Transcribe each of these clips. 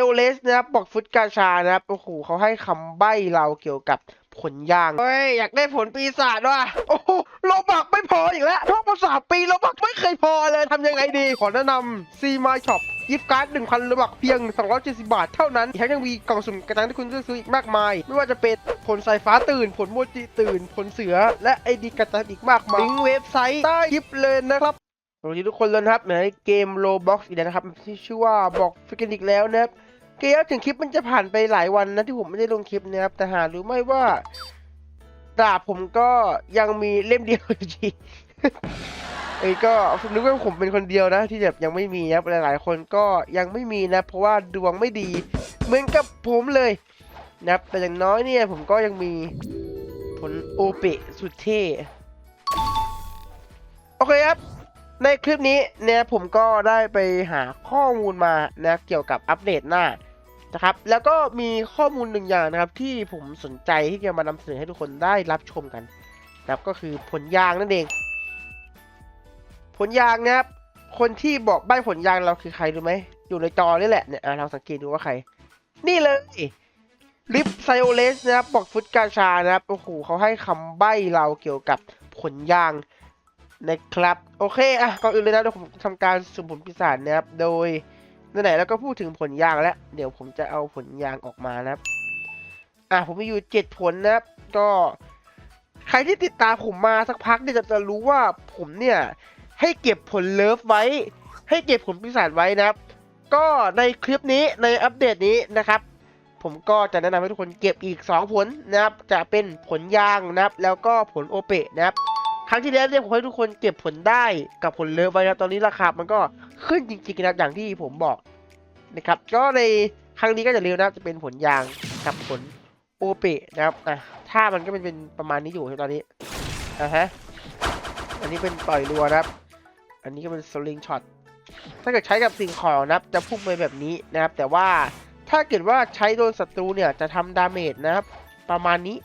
โอเลสนะครับบอกฟุตกาชานะครับโอ้โหเขาให้คำใบ้เราเกี่ยวกับผลยางเฮ้ย อยากได้ผลปีศาจว่ะ โอ้โหโลบักไม่พออีกแล้วท่องภาษาปีโลบักไม่เคยพอเลยทำยังไงดี ขอแนะนำซีมาช็อปยิฟการ์ด1,000โลบักเพียง 270 บาทเท่านั้นอีกทั้งยังมีกล่องสุ่มกระตังที่คุณเลือกซื้ออีกมากมาย ไม่ว่าจะเป็นผลสายฟ้าตื่น ผลโมจิตื่น ผลเสือ และไอดีกระตังอีกมากมายลิงก์เว็บไซต์ใต้คลิปเลยนะครับ สวัสดีทุกคนเลยนะครับในเกม Roblox อีกแล้วนะครับที่ชื่อว่าบอกฟิกันอีกแล้วนะครับเกมถึงคลิปมันจะผ่านไปหลายวันนะที่ผมไม่ได้ลงคลิปนะครับ แต่หารู้ไหมว่าดาบผมก็ยังมีเล่มเดียวอยู่ดีเอ้ก็ผมนึกว่าผมเป็นคนเดียวนะ ที่แบบยังไม่มีนะหลายๆ คนก็ยังไม่มีนะ เพราะว่าดวงไม่ดี เหมือนกับผมเลยนะแต่อย่างน้อยเนี่ยผมก็ยังมีผลโอเปสุดเท่โอเคครับ ในคลิปนี้เนี่ยผมก็ได้ไปหาข้อมูลมานะเกี่ยวกับอัปเดตหน้านะครับแล้วก็มีข้อมูลหนึ่งอย่างนะครับที่ผมสนใจที่จะมานำเสนอให้ทุกคนได้รับชมกันนะครับก็คือผลยางนั่นเอง ผลยางนะครับคนที่บอกใบ้ผลยางเราคือใครรู้ไหมอยู่ในจอนี่แหละเนี่ยเราสังเกตดูว่าใคร นี่เลยลิปไซโอเลสนะครับบอกฟุตกาชานะครับโอ้โหเขาให้คำใบ้เราเกี่ยวกับผลยาง นะครับ โอเคอะก่อนอื่นเลยนะเดี๋ยวผมทำการสุ่มผลปีศาจนะครับ โดยไหนๆแล้วก็พูดถึงผลยางแล้ว เดี๋ยวผมจะเอาผลยางออกมานะครับ อะผมมีอยู่เจ็ดผลนะครับ ก็ใครที่ติดตามผมมาสักพักเนี่ยจะจะรู้ว่าผมเนี่ยให้เก็บผลเลิฟไว้ ให้เก็บผลปีศาจไว้นะครับ ก็ในคลิปนี้ในอัปเดตนี้นะครับ ผมก็จะแนะนำให้ทุกคนเก็บอีก 2 ผลนะครับ จะเป็นผลยางนะครับ แล้วก็ผลโอเปะนะครับ ครั้งที่แล้วเนี่ยผมให้ทุกคนเก็บผลได้กับผลเลิฟไว้นะตอนนี้ราคามันก็ขึ้นจริงๆนะอย่างที่ผมบอกนะครับ ก็ในครั้งนี้ก็จะเร็วนะจะเป็นผลยางกับผลโอเปะนะครับอะถ้ามันก็เป็นเป็นประมาณนี้อยู่ตอนนี้อะฮะอันนี้เป็นต่อยรัวนะครับ อันนี้ก็เป็นสลิงช็อตถ้าเกิดใช้กับสิ่งของนะครับ จะพุ่งไปแบบนี้นะครับ แต่ว่าถ้าเกิดว่าใช้โดนศัตรูเนี่ยจะทำดาเมจนะครับ ประมาณนี้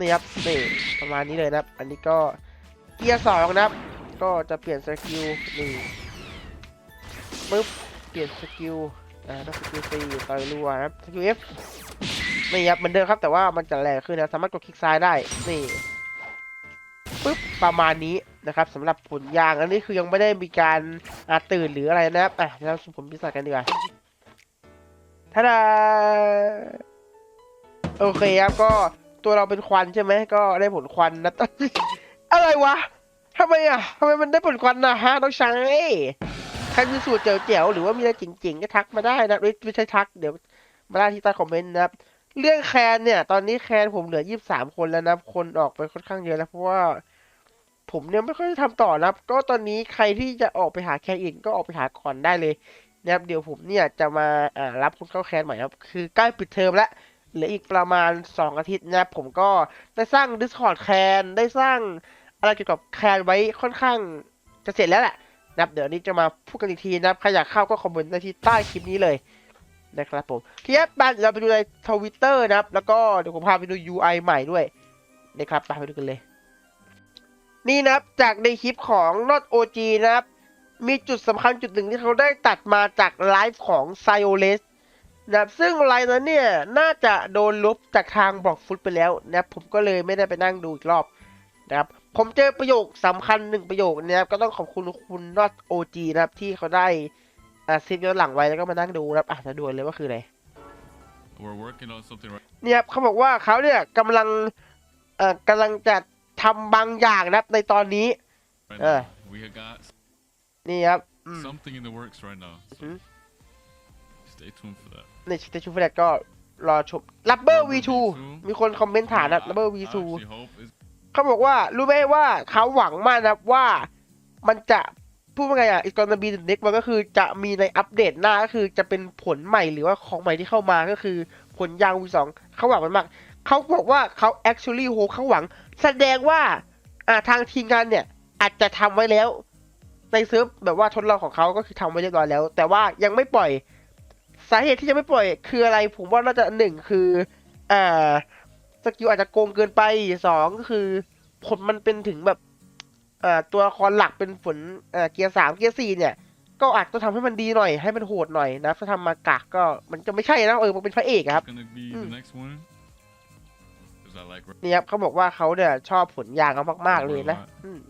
นี่ครับนี่ประมาณนี้เลยนะครับ อันนี้ก็เกียร์สองนะครับ ก็จะเปลี่ยนสกิลนี่ปึ๊บเปลี่ยนสกิลอ่าต้องสกิลสี่ต่อยรัวนะครับสกิล F นี่ครับเหมือนเดิมครับแต่ว่ามันจะแรงขึ้นนะสามารถกดคลิกซ้ายได้นี่ปึ๊บประมาณนี้นะครับสำหรับผลยางอันนี้คือยังไม่ได้มีการอาตื่นหรืออะไรนะครับอะเราสุ่มผลพิศาจกันดีกว่าท่าดาโอเคครับก็ ตัวเราเป็นควันใช่ไหมก็ได้ผลควันนะอะไรวะทำไมอะทำไมมันได้ผลควันนะฮะน้องชายใครมีสูตรเจ๋วๆหรือว่ามีอะไรจริงๆก็ทักมาได้นะไม่ใช่ทักเดี๋ยวมาได้ที่ใต้คอมเมนต์นะครับเรื่องแคนเนี่ย ตอนนี้แคนผมเหลือยี่สิบสามคนแล้วนะคนออกไปค่อนข้างเยอะแล้วเพราะว่า ผมเนี่ยไม่ค่อยได้ทำต่อนะก็ตอนนี้ใครที่จะออกไปหาแคนอีกก็ออกไปหาก่อนได้เลยนะครับเดี๋ยวผมเนี่ยจะมาอ่ารับคนเข้าแคนใหม่ครับ คือใกล้ปิดเทอมแล้ว เหลืออีกประมาณ 2 อาทิตย์นะผมก็ได้สร้าง Discord แคนได้สร้างอะไรเกี่ยวกับแคนไว้ค่อนข้างจะเสร็จแล้วแหละนับเดี๋ยวนี้จะมาพูดกันอีกทีนะครับใครอยากเข้าก็คอมเมนต์ได้ที่ใต้คลิปนี้เลยนะครับผมทีนี้บ้านเราไปดูในทวิตเตอร์นะครับ แล้วก็เดี๋ยวผมพาไปดู UI ใหม่ด้วยนะครับไปดูกันเลย นี่นะครับจากในคลิปของ Not OG นะครับ มีจุดสำคัญจุดหนึ่งที่เขาได้ตัดมาจากไลฟ์ของ s i o l e s นะครับซึ่งไลน์นั้นเนี่ย น่าจะโดนลบจากทางบล็อกฟุตไปแล้วนะครับผมก็เลยไม่ได้ไปนั่งดูอีกรอบนะครับผมเจอประโยคสำคัญหนึ่งประโยคนะครับก็ต้องขอบคุณคุณ not OG นะครับที่เขาได้อ่าเซฟย้อนหลังไว้แล้วก็มานั่งดูนะครับอะจะดูเลยว่าคืออะไร We're working on something right เนี่ยครับเขาบอกว่าเขาเนี่ยกำลังเอ่อกำลังจะทำบางอย่างนะครับในตอนนี้ right Uh. now. We have got นี่ครับอืม something in the works right now. So Mhm. stay tuned for that. ในชิตชูฟแลกก็รอชม Rubber Rubber V2 V2 มีคนคอมเมนต์ถามนะ I- Rubber I V2 actually hope it's เขาบอกว่า รู้ไหมว่าเขาหวังมากนะครับว่ามันจะพูดว่าไงอะอีกกรณีเน็กมันก็คือจะมีในอัปเดตหน้าก็คือจะเป็นผลใหม่หรือว่าของใหม่ที่เข้ามาก็คือผลยาง V2 เขาหวังมันมากเขาบอกว่าเขา actually hope เขาหวัง แสดงว่าอ่าทางทีมงานเนี่ย อาจจะทำไว้แล้ว ในเซิร์ฟแบบว่าทดลองของเขาก็คือทำไว้เรียบร้อยแล้ว แต่ว่ายังไม่ปล่อย สาเหตุที่ยังไม่ปล่อยคืออะไร ผมว่าน่าจะหนึ่งคืออ่าสกิลอาจจะโกงเกินไปสองก็คือ ผลมันเป็นถึงแบบเอ่อตัวละครหลักเป็นผลเอ่อเกียร์สามเกียร์สี่เนี่ย ก็อาจจะทำให้มันดีหน่อย ให้มันโหดหน่อยนะถ้าทำมากากก็มันจะไม่ใช่นะเออมันเป็นพระเอกอะครับ gonna be Mm. the next one. Cause I like นี่ครับเขาบอกว่าเขาเนี่ยชอบผลยางเขามาก ๆ เลยนะอืม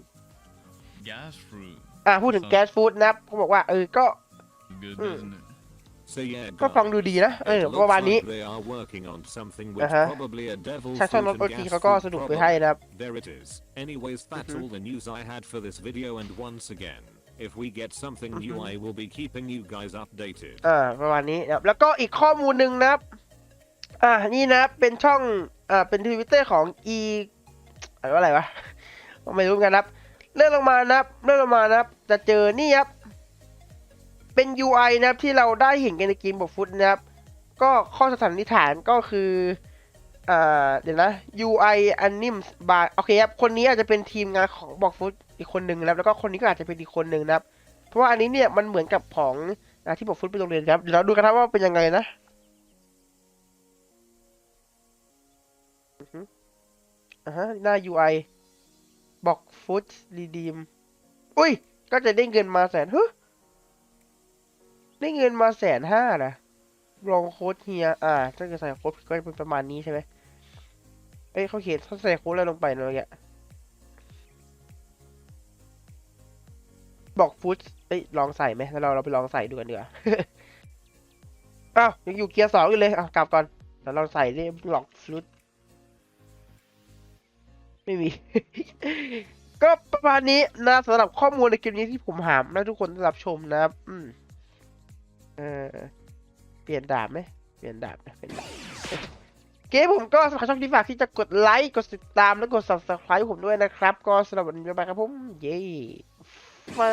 gas fruit. อ่าพูดถึงแก๊สฟู้ดนะครับเขาบอกว่าเออก็ ก็ฟัง guys, ดูดีนะ เออ it ประ looks มาณนี้ like they are working on something อ่า which ฮะ probably a devil ใช่ช่องรถ fruit โอ and ที gas เขาก็ fruit สรุปไป problem. ให้นะครับ There it is. Anyways, that's Mhm. all the news I had for this video and once again, if we get something new Mhm. I will be keeping you guys updated. อ่าประมาณนี้นะครับแล้วก็อีกข้อมูลหนึ่งนะครับอ่านี่นะครับเป็นช่องอ่าเป็นทวิตเตอร์ของ e อะไรว่าอะไรวะไม่รู้เหมือนกันนะครับเลื่อนลงมานะครับเลื่อนลงมานะครับจะเจอนี่ครับ เป็น UI นะครับที่เราได้เห็นกันในเกมบอกฟุตนะครับ ก็ข้อสันนิษฐานก็คืออเดี๋ยวนะ UI Anims by โอเคครับ คนนี้อาจจะเป็นทีมงานของบอกฟุตอีกคนหนึ่งนะครับ แล้วก็คนนี้ก็อาจจะเป็นอีกคนหนึ่งนะครับ เพราะว่าอันนี้เนี่ยมันเหมือนกับของอที่บอกฟุตไปโรงเรียนครับ เดี๋ยวเราดูกันครับว่าเป็นยังไงนะอือฮึอ่าฮะหน้า UI บอกฟุตรีดีม อุ้ย ก็จะได้เงินมาแสนเฮ้ย ได้เงินมาแสนห้านะลองโค้ดเฮีย อ่า ถ้าเกิดใส่โค้ดก็จะเป็นประมาณนี้ใช่ไหมเอ้ยเขาเขียนเขาใส่โค้ดอะไรลงไปเนอะเนี่ยบอกฟุตเอ้ย ลองใส่ไหมแล้วเราเราไปลองใส่ดูกันเดีกว่าอ้าวยังอยู่เกียร์สองอยู่เลยอะกลับก่อนแล้วเราใส่ได้หลอกฟุตไม่มี ก็ประมาณนี้นะสำหรับข้อมูลในคลิปนี้ที่ผมหามและทุกคนได้รับชมนะครับ อืม เออ เปลี่ยนดาบไหมเปลี่ยนดาบเปลี่ยนดาบเกมผมก็สำหรับช่องที่ฝากที่จะกดไลค์ กดติดตาม และกด subscribe ผมด้วยนะครับ ก็สำหรับวันนี้ไปครับผม เย้ฟ้า